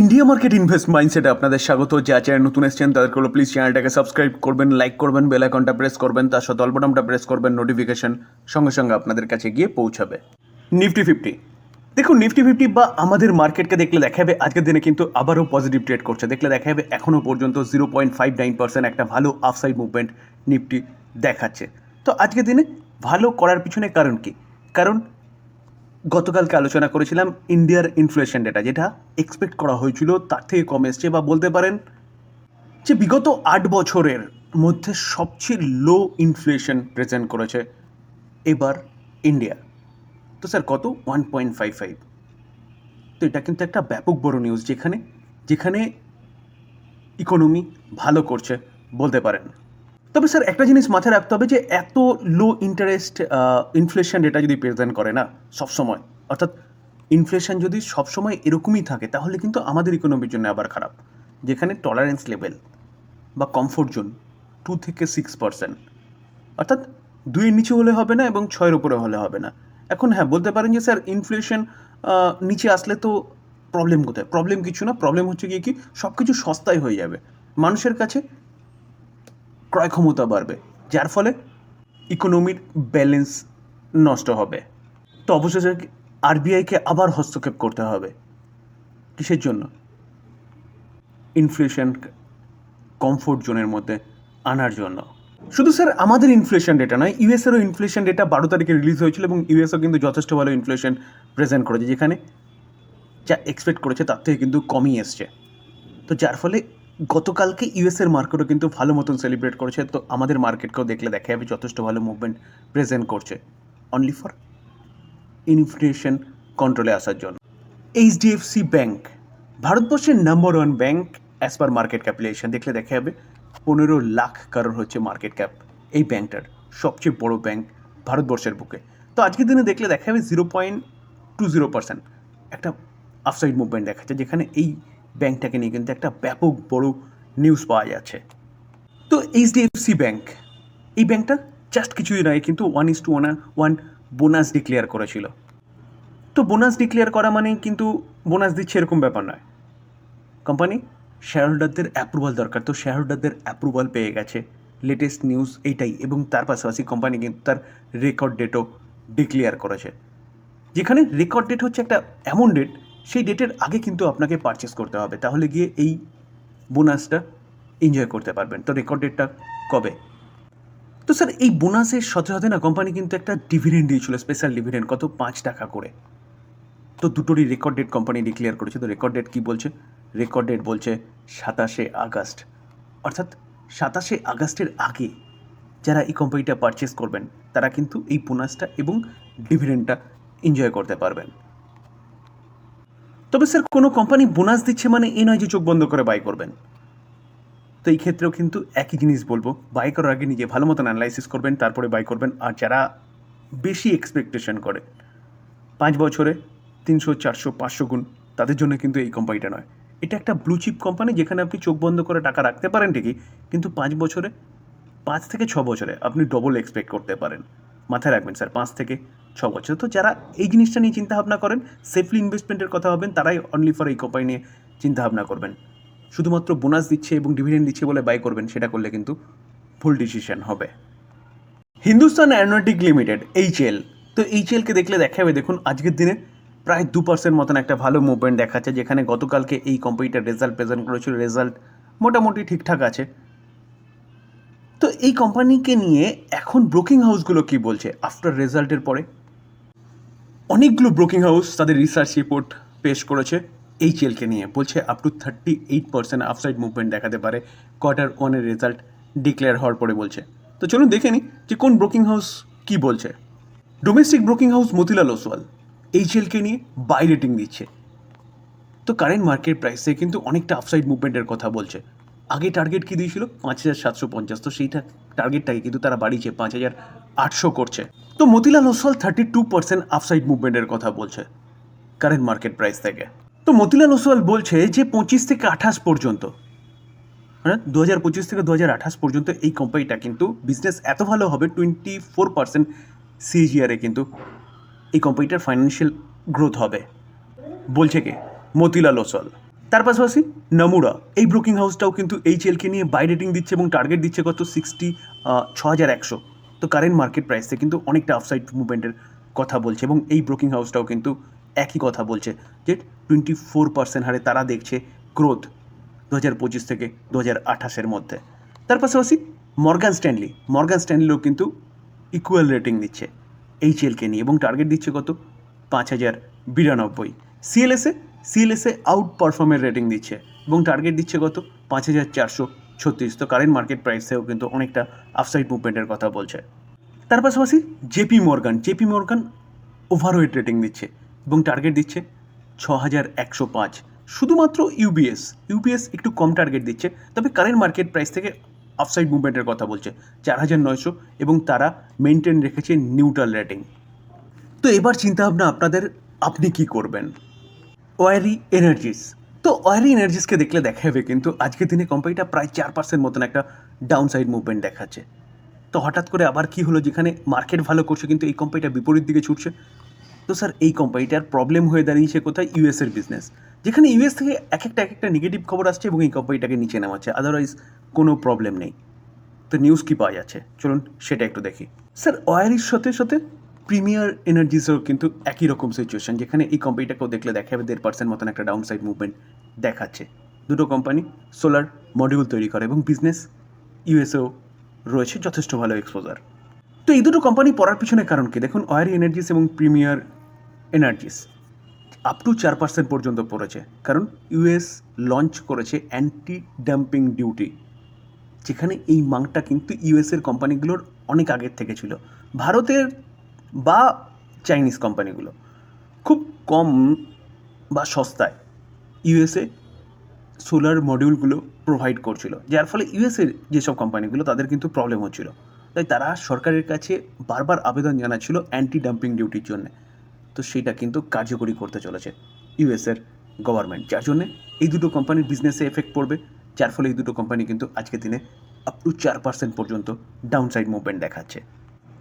India market invest মাইন্ডসেটে আপনাদের স্বাগত। যা চ্যানেল নতুন এসছেন, তাদেরকে হলো প্লিজ চ্যানেলটাকে সাবস্ক্রাইব করবেন লাইক করবেন বেল আইকনটা প্রেস করবেন, তার সাথে অল্পটামটা প্রেস করবেন নোটিফিকেশন সঙ্গে সঙ্গে আপনাদের কাছে গিয়ে পৌঁছাবে। নিফটি ফিফটি দেখুন নিফটি ফিফটি বা আমাদের মার্কেটকে দেখলে দেখা যাবে আজকের দিনে কিন্তু আবারও পজিটিভ ট্রেড করছে। দেখলে দেখা যাবে এখনও পর্যন্ত zero point five nine percent একটা ভালো আফসাইড মুভমেন্ট নিফটি দেখাচ্ছে। তো আজকের দিনে ভালো করার পিছনে কারণ কি? কারণ গতকালকে আলোচনা করেছিলাম ইন্ডিয়ার ইনফ্লেশন ডেটা যেটা এক্সপেক্ট করা হয়েছিল, তার থেকে কম এসছে বা বলতে পারেন যে বিগত আট বছরের মধ্যে সবচেয়ে লো ইনফ্লেশন প্রেজেন্ট করেছে এবার ইন্ডিয়া। তো স্যার, কত? ওয়ান পয়েন্ট ফাইভ ফাইভ তো এটা কিন্তু একটা ব্যাপক বড় নিউজ যেখানে যেখানে ইকোনমি ভালো করছে, বলতে পারেন। তবে স্যার, একটা জিনিস মাথায় রাখতে হবে যে এত লো ইন্টারেস্ট ইনফ্লেশন রেটা যদি প্রেজেন্ট করে না সবসময়, অর্থাৎ ইনফ্লেশন যদি সবসময় এরকমই থাকে, তাহলে কিন্তু আমাদের ইকোনমির জন্য আবার খারাপ। যেখানে টলারেন্স লেভেল বা কমফোর্ট জোন টু থেকে সিক্স পার্সেন্ট অর্থাৎ দুইয়ের নিচে হলে হবে না এবং ছয়ের উপরে হলে হবে না। এখন হ্যাঁ বলতে পারেন যে স্যার ইনফ্লেশন নিচে আসলে তো প্রবলেম কোথায়? প্রবলেম কিছু না প্রবলেম হচ্ছে গিয়ে কি সব কিছু সস্তায় হয়ে যাবে। মানুষের কাছে ক্রয় ক্ষমতা বাড়বে, যার ফলে ইকোনমির ব্যালেন্স নষ্ট হবে। তো অবশেষে আরবিআইকে আবার হস্তক্ষেপ করতে হবে। কিসের জন্য? ইনফ্লেশন কমফোর্ট জোনের মধ্যে আনার জন্য। শুধু স্যার আমাদের ইনফ্লেশন ডেটা নয় ইউএসেরও ইনফ্লেশন ডেটা বারো তারিখে রিলিজ হয়েছিল এবং ইউএসও কিন্তু যথেষ্ট ভালো ইনফ্লেশন প্রেজেন্ট করেছে, যেখানে যা এক্সপেক্ট করেছে তার থেকে কিন্তু কমই এসছে। তো যার ফলে গতকালকে ইউএসের মার্কেটও কিন্তু ভালো মতন সেলিব্রেট করেছে। তো আমাদের মার্কেটকেও দেখলে দেখা যাবে, যথেষ্ট ভালো মুভমেন্ট প্রেজেন্ট করছে। অনলি ফর ইনফ্লেশন কন্ট্রোলে আসার জন্য। এইচডিএফসি ব্যাংক ভারতবর্ষের number one bank as per market capitation দেখলে দেখা যাবে, পনেরো লাখ কারোর হচ্ছে মার্কেট ক্যাপ এই ব্যাংকটার সবচেয়ে বড় ব্যাংক ভারতবর্ষের বুকে। তো আজকের দিনে দেখলে দেখা যাবে zero point two zero percent একটা আফসাইড মুভমেন্ট দেখাচ্ছে যেখানে এই ব্যাংকটাকে নিয়ে কিন্তু একটা ব্যাপক বড় নিউজ পাওয়া যাচ্ছে। তো এইচডিএফসি ব্যাংক, এই ব্যাংকটা জাস্ট কিছুই নয়, কিন্তু one is to one one bonus declare করেছিল। তো বোনাস ডিক্লেয়ার করা মানে কিন্তু বোনাস দিচ্ছে এরকম ব্যাপার নয়। কোম্পানি শেয়ার হোল্ডারদের অ্যাপ্রুভাল দরকার, তো শেয়ার হোল্ডারদের অ্যাপ্রুভাল পেয়ে গেছে। লেটেস্ট নিউজ এইটাই, এবং তার পাশাপাশি কোম্পানি কিন্তু তার রেকর্ড ডেটও ডিক্লেয়ার করেছে। যেখানে রেকর্ড ডেট হচ্ছে একটা এমন ডেট সেই ডেটের আগে কিন্তু আপনাকে পারচেস করতে হবে। তাহলে গিয়ে এই বোনাসটা এনজয় করতে পারবেন। তো রেকর্ড ডেটটা কবে? তো স্যার এই বোনাসের সাথে না কোম্পানি কিন্তু একটা ডিভিডেন্ড দিয়েছিল স্পেশাল ডিভিডেন্ড কত? পাঁচ টাকা করে। তো দুটোরই রেকর্ড ডেট কোম্পানি ডিক্লেয়ার করেছে। তো রেকর্ড ডেট কী বলছে? রেকর্ড ডেট বলছে সাতাশে আগস্ট। অর্থাৎ সাতাশে আগস্টের আগে যারা এই কোম্পানিটা পারচেস করবেন, তারা কিন্তু এই বোনাসটা এবং ডিভিডেন্ডটা এনজয় করতে পারবেন। তবে স্যার, কোনো কোম্পানি বোনাস দিচ্ছে মানে এই নয় যে চোখ বন্ধ করে বাই করবেন। তো এই ক্ষেত্রেও কিন্তু একই জিনিস বলব বাই করার আগে নিজে ভালো মতন অ্যানালাইসিস করবেন, তারপরে বাই করবেন। আর যারা বেশি এক্সপেকটেশন করে, পাঁচ বছরে তিনশো, চারশো, পাঁচশো গুণ, তাদের জন্য কিন্তু এই কোম্পানিটা নয়। এটা একটা ব্লু চিপ কোম্পানি যেখানে আপনি চোখ বন্ধ করে টাকা রাখতে পারেন ঠিকই, কিন্তু পাঁচ বছরে, পাঁচ থেকে ছ বছরে আপনি ডবল এক্সপেক্ট করতে পারেন। মাথায় রাখবেন স্যার, পাঁচ থেকে ছ বছর তো যারা এই জিনিসটা নিয়ে চিন্তা ভাবনা করেন সেফলি ইনভেস্টমেন্টের কথা ভাবেন, তারাই অনলি ফর এই কোম্পানি নিয়ে চিন্তা ভাবনা করবেন। শুধুমাত্র বোনাস দিচ্ছে এবং ডিভিডেন্ড দিচ্ছে বলে বাই করবেন, সেটা করলে কিন্তু ভুল ডিসিশন হবে। হিন্দুস্তান অ্যারোনটিক লিমিটেড এইচএল তো এইচএলকে দেখলে দেখা যাবে দেখুন আজকের দিনে প্রায় দু পার্সেন্ট মতন একটা ভালো মুভমেন্ট দেখাচ্ছে, যেখানে গতকালকে এই কোম্পানিটার রেজাল্ট প্রেজেন্ট করেছিল রেজাল্ট মোটামুটি ঠিকঠাক আছে। তো এই কোম্পানিকে নিয়ে এখন ব্রোকিং হাউসগুলো কি বলছে? আফটার রেজাল্টের পরে। অনেকগুলো ব্রোকিং হাউস তাদের রিসার্চ রিপোর্ট পেশ করেছে। এইচএলকে নিয়ে বলছে up to thirty eight percent upside movement দেখাতে পারে। কোয়ার্টার ওয়ানের রেজাল্ট ডিক্লেয়ার হওয়ার পরে বলছে। তো চলুন দেখে নিই যে কোন ব্রোকিং হাউস কি বলছে। Domestic broking house Motilal Oswal এইচএলকে নিয়ে বাই রেটিং দিচ্ছে। তো কারেন্ট মার্কেট প্রাইসে কিন্তু অনেকটা আফসাইড মুভমেন্টের কথা বলছে। আগে টার্গেট কী দিয়েছিল? পাঁচ হাজার সাতশো পঞ্চাশ। তো সেইটা টার্গেটটাকে কিন্তু তারা বাড়িয়েছে, পাঁচ হাজার আটশো করছে। তো Motilal Oswal thirty two percent upside মুভমেন্টের কথা বলছে কারেন্ট মার্কেট প্রাইস থেকে। তো মতিলাল ওসওয়াল বলছে যে পঁচিশ থেকে আঠাশ পর্যন্ত হ্যাঁ দু হাজার পঁচিশ থেকে দু হাজার আঠাশ পর্যন্ত এই কোম্পানিটা কিন্তু বিজনেস এত ভালো হবে টোয়েন্টি ফোর পার্সেন্ট সিজিআরে কিন্তু এই কোম্পানিটার ফাইন্যান্সিয়াল গ্রোথ হবে। বলছে কে? মতিলাল ওসওয়াল তার পাশাপাশি নমুরা, এই ব্রোকিং হাউসটাও কিন্তু এইচএলকে নিয়ে বাই রেটিং দিচ্ছে এবং টার্গেট দিচ্ছে কত? সিক্সটি ছ হাজার একশো। তো কারেন্ট মার্কেট প্রাইসে কিন্তু অনেকটা আফসাইড মুভমেন্টের কথা বলছে এবং এই ব্রোকিং হাউসটাও কিন্তু একই কথা বলছে যে টোয়েন্টি ফোর পার্সেন্ট হারে তারা দেখছে গ্রোথ দু হাজার পঁচিশ থেকে দু হাজার আঠাশের মধ্যে। তার পাশাপাশি মর্গান স্ট্যানলি মর্গান স্ট্যানলিও কিন্তু ইকুয়াল রেটিং দিচ্ছে এইচএলকে নিয়ে এবং টার্গেট দিচ্ছে কত? পাঁচ হাজার বিরানব্বই। সিএলএসে সিএলএসে আউট পারফর্মের রেটিং দিচ্ছে এবং টার্গেট দিচ্ছে কত? পাঁচ হাজার চারশো ছত্রিশ। তো কারেন্ট মার্কেট প্রাইসেও কিন্তু অনেকটা আফসাইড মুভমেন্টের কথা বলছে। তার পাশাপাশি JP Morgan JP Morgan overweight rating দিচ্ছে এবং টার্গেট দিচ্ছে ছ হাজার একশো পাঁচ। শুধুমাত্র ইউবিএস ইউবিএস একটু কম টার্গেট দিচ্ছে, তবে কারেন্ট মার্কেট প্রাইস থেকে আফসাইড মুভমেন্টের কথা বলছে চার হাজার নয়শো এবং তারা মেনটেন রেখেছে নিউট্রাল রেটিং তো এবার চিন্তা ভাবনা আপনাদের, আপনি কি করবেন? ওয়ারি এনার্জিস তো ওয়ারি এনার্জিসকে দেখলে দেখা যাবে কিন্তু আজকের দিনে কোম্পানিটা প্রায় চার পার্সেন্ট মতন একটা ডাউন সাইড মুভমেন্ট দেখাচ্ছে। তো হঠাৎ করে আবার কি হলো যেখানে মার্কেট ভালো করছে কিন্তু এই কোম্পানিটা বিপরীত দিকে ছুটছে? তো স্যার এই কোম্পানিটার প্রবলেম হয়ে দাঁড়িয়েছে কোথায়? ইউএসের বিজনেস যেখানে ইউএস থেকে এক একটা এক একটা নেগেটিভ খবর আসছে এবং এই কোম্পানিটাকে নিচে নামাচ্ছে। আদারওয়াইজ কোনো প্রবলেম নেই। তো নিউজ কী পাওয়া যাচ্ছে? চলুন সেটা একটু দেখি। স্যার ওয়ারির সাথে সাথে প্রিমিয়ার এনার্জিসও কিন্তু একই রকম সিচুয়েশন যেখানে এই কোম্পানিটাকেও দেখলে দেখা যাবে দেড় পার্সেন্ট মতন একটা ডাউন সাইড মুভমেন্ট দেখাচ্ছে। দুটো কোম্পানি সোলার মডিউল তৈরি করে এবং বিজনেস ইউএসএও রয়েছে, যথেষ্ট ভালো এক্সপোজার তো এই দুটো কোম্পানি পড়ার পিছনে কারণ কি? দেখুন ওয়ারি এনার্জিস এবং প্রিমিয়ার এনার্জিস আপ টু চার পার্সেন্ট পর্যন্ত পড়েছে। কারণ ইউএস লঞ্চ করেছে অ্যান্টি ডাম্পিং ডিউটি যেখানে এই মাংটা কিন্তু ইউএসের কোম্পানিগুলোর অনেক আগের থেকে ছিল। ভারতের বা চাইনিজ কোম্পানিগুলো খুব কম বা সস্তায় ইউএসএ সোলার মডিউলগুলো প্রোভাইড করছিল। যার ফলে ইউএসের যেসব কোম্পানিগুলো তাদের কিন্তু প্রবলেম হচ্ছিল। তাই তারা সরকারের কাছে বারবার আবেদন জানাচ্ছিল অ্যান্টি ডাম্পিং ডিউটির জন্য। তো সেটা কিন্তু কার্যকরী করতে চলেছে ইউএসের গভর্নমেন্ট যার জন্যে এই দুটো কোম্পানির বিজনেসে এফেক্ট পড়বে। যার ফলে এই দুটো কোম্পানি কিন্তু আজকের দিনে আপ টু চার পার্সেন্ট পর্যন্ত ডাউন সাইড মুভমেন্ট দেখাচ্ছে।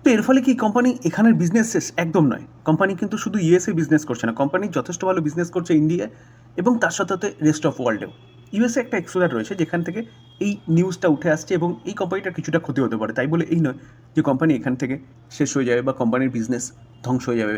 তো এর ফলে কি কোম্পানি এখানের বিজনেস শেষ? একদম নয়। কোম্পানি কিন্তু শুধু ইউএসএ বিজনেস করছে না। কোম্পানি যথেষ্ট ভালো বিজনেস করছে ইন্ডিয়ায় এবং তার সাথে সাথে রেস্ট অফ ওয়ার্ল্ডেও ইউএসএ একটা এক্সপোজার রয়েছে, যেখান থেকে এই নিউজটা উঠে আসছে এবং এই কোম্পানিটার কিছুটা ক্ষতি হতে পারে। তাই বলে এই নয় যে কোম্পানি এখান থেকে শেষ হয়ে যাবে বা কোম্পানির বিজনেস ধ্বংস হয়ে যাবে।